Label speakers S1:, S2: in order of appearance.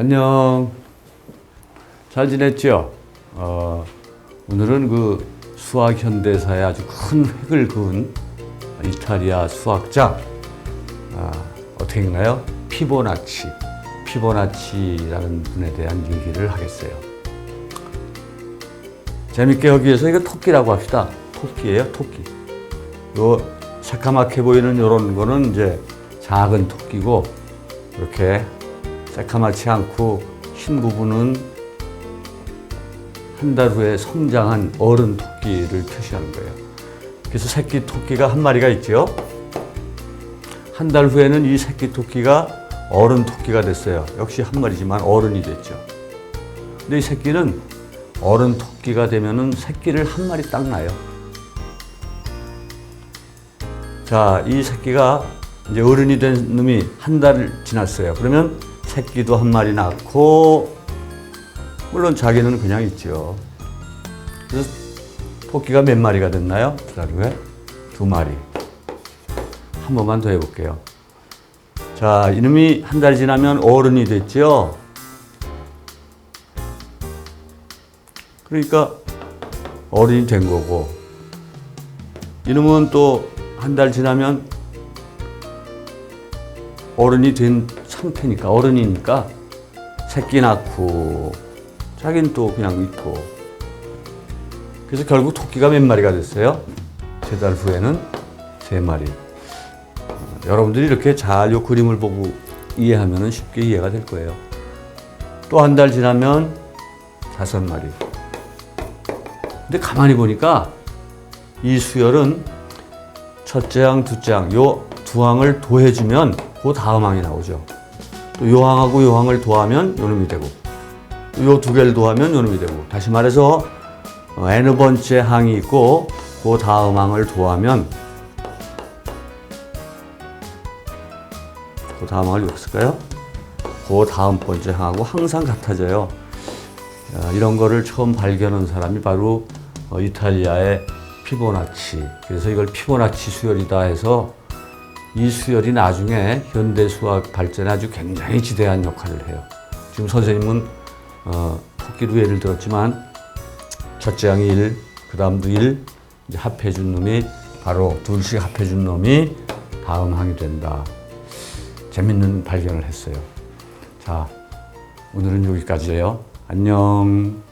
S1: 안녕. 잘 지냈죠? 어, 오늘은 그 수학 현대사에 아주 큰 획을 그은 이탈리아 수학자 아, 어떻게 읽나요? 피보나치. 피보나치라는 분에 대한 얘기를 하겠어요. 재밌게 하기 위해서 이거 토끼라고 합시다. 토끼예요, 토끼. 요 새카맣게 보이는 이런 거는 이제 작은 토끼고 이렇게 새카맣지 않고 흰 부분은 한 달 후에 성장한 어른 토끼를 표시하는 거예요. 그래서 새끼 토끼가 한 마리가 있죠. 한 달 후에는 이 새끼 토끼가 어른 토끼가 됐어요. 역시 한 마리지만 어른이 됐죠. 근데 이 새끼는 어른 토끼가 되면은 새끼를 한 마리 딱 낳아요. 자, 이 새끼가 이제 어른이 된 놈이 한달 지났어요. 그러면 새끼도 한 마리 낳고, 물론 자기는 그냥 있죠. 그래서 토끼가 몇 마리가 됐나요? 후에? 두 마리. 한 번만 더 해볼게요. 자, 이놈이 한 달 지나면 어른이 됐죠? 그러니까 어른이 된 거고, 이놈은 또 한 달 지나면 어른이 된 상태니까 어른이니까 새끼 낳고 자기는 또 그냥 있고 그래서 결국 토끼가 몇 마리가 됐어요? 세 달 후에는 세 마리. 어, 여러분들이 이렇게 잘 요 그림을 보고 이해하면 쉽게 이해가 될 거예요. 또 한 달 지나면 다섯 마리. 근데 가만히 보니까 이 수열은 첫째 항, 둘째 항, 요 두 항을 더해주면 그 다음 항이 나오죠. 또 요 항하고 요 항을 더하면 요 놈이 되고, 요 두 개를 더하면 요 놈이 되고. 다시 말해서 어, n 번째 항이 있고 그 다음 항을 더하면 그 다음 항을 여기 쓸까요? 그 다음 번째 항하고 항상 같아져요. 어, 이런 거를 처음 발견한 사람이 바로 어, 이탈리아의 피보나치. 그래서 이걸 피보나치 수열이다 해서 이 수열이 나중에 현대 수학 발전에 아주 굉장히 지대한 역할을 해요. 지금 선생님은 어, 토끼로 예를 들었지만 첫째 항이 1, 그 다음도 1, 이제 합해준 놈이 바로 둘씩 합해준 놈이 다음 항이 된다. 재밌는 발견을 했어요. 자, 오늘은 여기까지예요. 안녕.